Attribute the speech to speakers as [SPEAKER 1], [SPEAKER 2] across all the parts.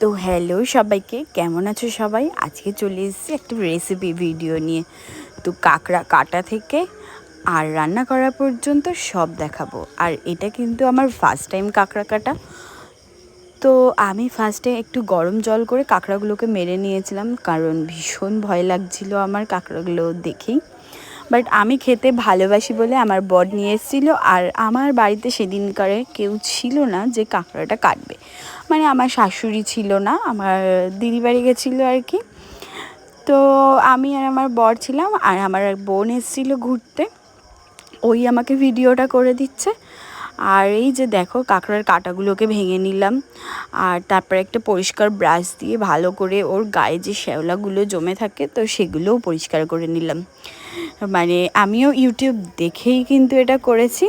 [SPEAKER 1] তো হ্যালো সবাইকে, কেমন আছো সবাই? আজকে চলে এসেছি একটা রেসিপি ভিডিও নিয়ে। তো কাঁকড়া কাটা থেকে আর রান্না করা পর্যন্ত সব দেখাবো। আর এটা কিন্তু আমার ফার্স্ট টাইম কাঁকড়া কাটা। তো আমি ফার্স্টে একটু গরম জল করে কাঁকড়াগুলোকে মেরে নিয়েছিলাম, কারণ ভীষণ ভয় লাগছিল আমার কাঁকড়াগুলো দেখেই। বাট আমি খেতে ভালোবাসি বলে আমার বর নিয়ে এসেছিল আর আমার বাড়িতে সেদিনকারে কেউ ছিল না যে কাঁকড়াটা কাটবে। মানে আমার শাশুড়ি ছিল না, আমার দিদি বাড়ি গেছিল আর কি। তো আমি আর আমার বর ছিলাম আর আমার এক বোন এসেছিল ঘুরতে। ওই আমাকে ভিডিওটা করে দিচ্ছে। আর এই যে দেখো কাঁকড়ার কাঁটাগুলোকে ভেঙে নিলাম। আর তারপরে একটা পরিষ্কার ব্রাশ দিয়ে ভালো করে ওর গায়ে যে শ্যাওলাগুলো জমে থাকে তো সেগুলোও পরিষ্কার করে নিলাম। মানে আমিও ইউটিউব দেখেই কিন্তু এটা করেছি।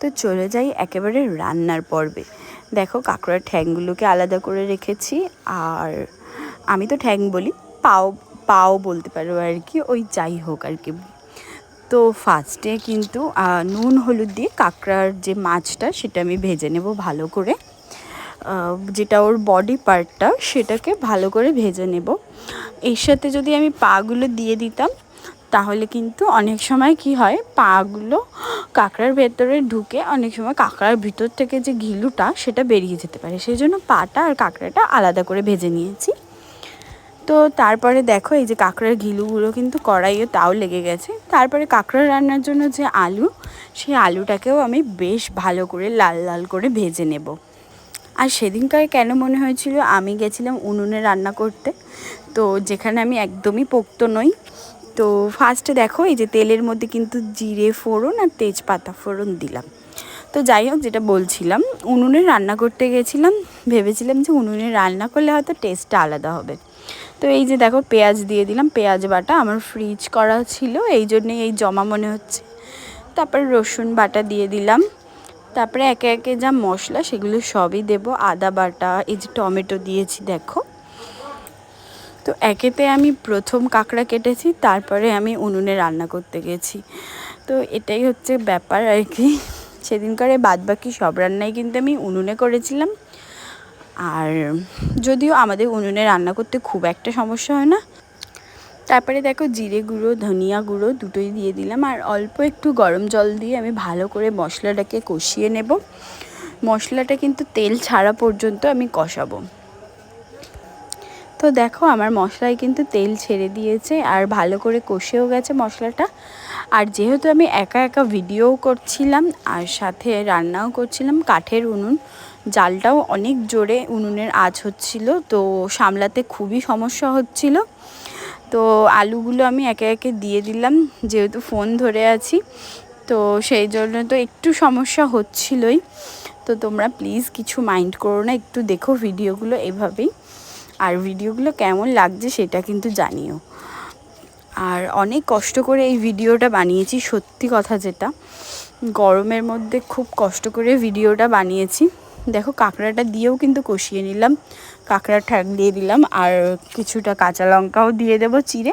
[SPEAKER 1] তো চলে যাই একেবারে রান্নার পর্বে। দেখো কাঁকড়ার ঠ্যাংগুলোকে আলাদা করে রেখেছি আর আমি তো ঠ্যাং বলি, পাও পাও বলতে পারো আর কি, ওই যাই হোক আর কি। তো ফার্স্টে কিন্তু নুন, হলুদ দিয়ে কাঁকড়ার যে মাছটা সেটা আমি ভেজে নেব ভালো করে। যেটা ওর বডি পার্টটা সেটাকে ভালো করে ভেজে নেব। এর সাথে যদি আমি পাগুলো দিয়ে দিতাম তাহলে কিন্তু অনেক সময় কি হয়, পাগুলো কাঁকড়ার ভেতরে ঢুকে অনেক সময় কাঁকড়ার ভিতর থেকে যে ঘিলুটা সেটা বেরিয়ে যেতে পারে। সেই জন্য পাটা আর কাঁকড়াটা আলাদা করে ভেজে নিয়েছি। তো তারপরে দেখো এই যে কাঁকড়ার ঘিলুগুলো কিন্তু কড়াইয়ে তাও লেগে গেছে। তারপরে কাঁকড়া রান্নার জন্য যে আলু, সেই আলুটাকেও আমি বেশ ভালো করে লাল লাল করে ভেজে নেব। আর সেদিনকার কেন মনে হয়েছিল, আমি গেছিলাম উনুনে রান্না করতে। তো যেখানে আমি একদমই পোক্ত নই। তো ফার্স্টে দেখো, এই যে তেলের মধ্যে কিন্তু জিরে ফোড়ন আর তেজপাতা ফোড়ন দিলাম। তো যাই হোক, যেটা বলছিলাম, উনুনে রান্না করতে গেছিলাম, ভেবেছিলাম যে উনুনে রান্না করলে হয়তো টেস্টটা আলাদা হবে। তো এই যে দেখো, পেঁয়াজ দিয়ে দিলাম, পেঁয়াজ বাটা আমার ফ্রিজ করা ছিল, এই জন্যেই এই জমা মনে হচ্ছে। তারপরে রসুন বাটা দিয়ে দিলাম, তারপরে একে একে যা মশলা সেগুলো সবই দেব, আদা বাটা, এই যে টমেটো দিয়েছি, দেখো। তো একেতে আমি প্রথম কাঁকড়া কেটেছি, তারপরে আমি উনুনে রান্না করতে গেছি। তো এটাই হচ্ছে ব্যাপার আর কি। সেদিনকারে বাদ বাকি সব রান্নাই কিন্তু আমি উনুনে করেছিলাম। আর যদিও আমাদের উনুনে রান্না করতে খুব একটা সমস্যা হয় না। তারপরে দেখো জিরে গুঁড়ো, ধনিয়া গুঁড়ো দুটোই দিয়ে দিলাম। আর অল্প একটু গরম জল দিয়ে আমি ভালো করে মশলাটাকে কষিয়ে নেব। মশলাটা কিন্তু তেল ছাড়া পর্যন্ত আমি কষাবো। তো দেখো আমার মশলায় কিন্তু তেল ছেড়ে দিয়েছে আর ভালো করে কষেও গেছে মশলাটা। আর যেহেতু আমি একা একা ভিডিওও করছিলাম আর সাথে রান্নাও করছিলাম কাঠের উনুন, জালটাও অনেক জোরে উনুনের আঁচ হচ্ছিল, তো সামলাতে খুবই সমস্যা হচ্ছিল। তো আলুগুলো আমি একে একে দিয়ে দিলাম, যেহেতু ফোন ধরে আছি, তো সেই জন্য তো একটু সমস্যা হচ্ছিলই। তো তোমরা প্লিজ কিছু মাইন্ড করো না, একটু দেখো ভিডিওগুলো এভাবেই। আর ভিডিওগুলো কেমন লাগছে সেটা কিন্তু জানিও। আর অনেক কষ্ট করে এই ভিডিওটা বানিয়েছি, সত্যি কথা যেটা। গরমের মধ্যে খুব কষ্ট করে ভিডিওটা বানিয়েছি। দেখো কাঁকড়াটা দিয়েও কিন্তু কষিয়ে নিলাম, কাঁকড়া ঠ্যাক দিয়ে দিলাম, আর কিছুটা কাঁচা লঙ্কাও দিয়ে দেবো চিড়ে।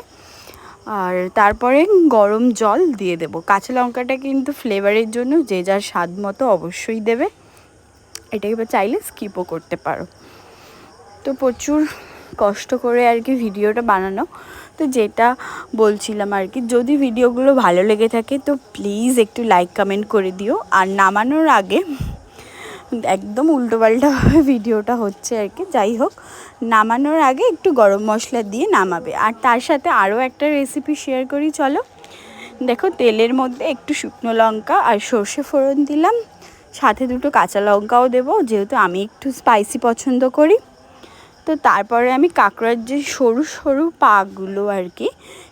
[SPEAKER 1] আর তারপরে গরম জল দিয়ে দেব। কাঁচা লঙ্কাটা কিন্তু ফ্লেভারের জন্য যে যার স্বাদ মতো অবশ্যই দেবে। এটাকে চাইলে স্কিপও করতে পারো। তো প্রচুর কষ্ট করে আর কি ভিডিওটা বানানো। তো যেটা বলছিলাম আর কি, যদি ভিডিওগুলো ভালো লেগে থাকে তো প্লিজ একটু লাইক কমেন্ট করে দিও। আর নামানোর আগে একদম উল্টোপাল্টাভাবে ভিডিওটা হচ্ছে আর কি, যাই হোক, নামানোর আগে একটু গরম মশলা দিয়ে নামাবে। আর তার সাথে আরও একটা রেসিপি শেয়ার করি, চলো। দেখো, তেলের মধ্যে একটু শুকনো লঙ্কা আর সর্ষে ফোড়ন দিলাম। সাথে দুটো কাঁচা লঙ্কাও দেবো, যেহেতু আমি একটু স্পাইসি পছন্দ করি। তো তারপরে আমি কাঁকড়ার যে সরু সরু পাগুলো আর কি,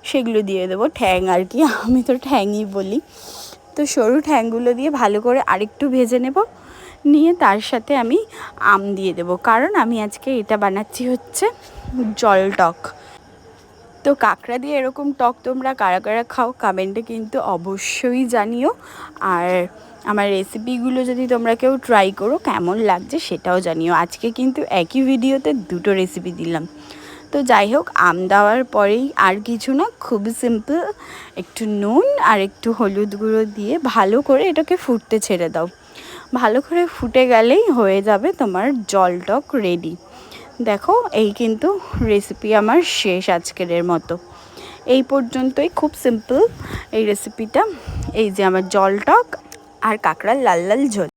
[SPEAKER 1] সেগুলো দিয়ে দেবো ঠ্যাং আর কি, আমি তো ঠ্যাংই বলি। তো সরু ঠ্যাংগুলো দিয়ে ভালো করে আরেকটু ভেজে নেব, নিয়ে তার সাথে আমি আম দিয়ে দেবো। কারণ আমি আজকে এটা বানাচ্ছি হচ্ছে জল টক। তো কাঁকড়া দিয়ে এরকম টক তোমরা কারা কারা খাও কমেন্টে কিন্তু অবশ্যই জানিও। আর আমার রেসিপিগুলো যদি তোমরা কেউ ট্রাই করো, কেমন লাগছে সেটাও জানিও। আজকে কিন্তু একই ভিডিওতে দুটো রেসিপি দিলাম। তো যাই হোক, আম দেওয়ার পরেই আর কিছু না, খুব সিম্পল একটু নুন আর একটু হলুদ গুঁড়ো দিয়ে ভালো করে এটাকে ফুটতে ছেড়ে দাও। ভালো করে ফুটে গেলেই হয়ে যাবে তোমার জল টক রেডি দেখো, এই কিন্তু রেসিপি আমার শেষ আজকের এর মতো। এই পর্যন্তই খুব সিম্পল এই রেসিপিটা এই যে আমার জল টক আর কাঁকড়ার লাল লাল ঝোল।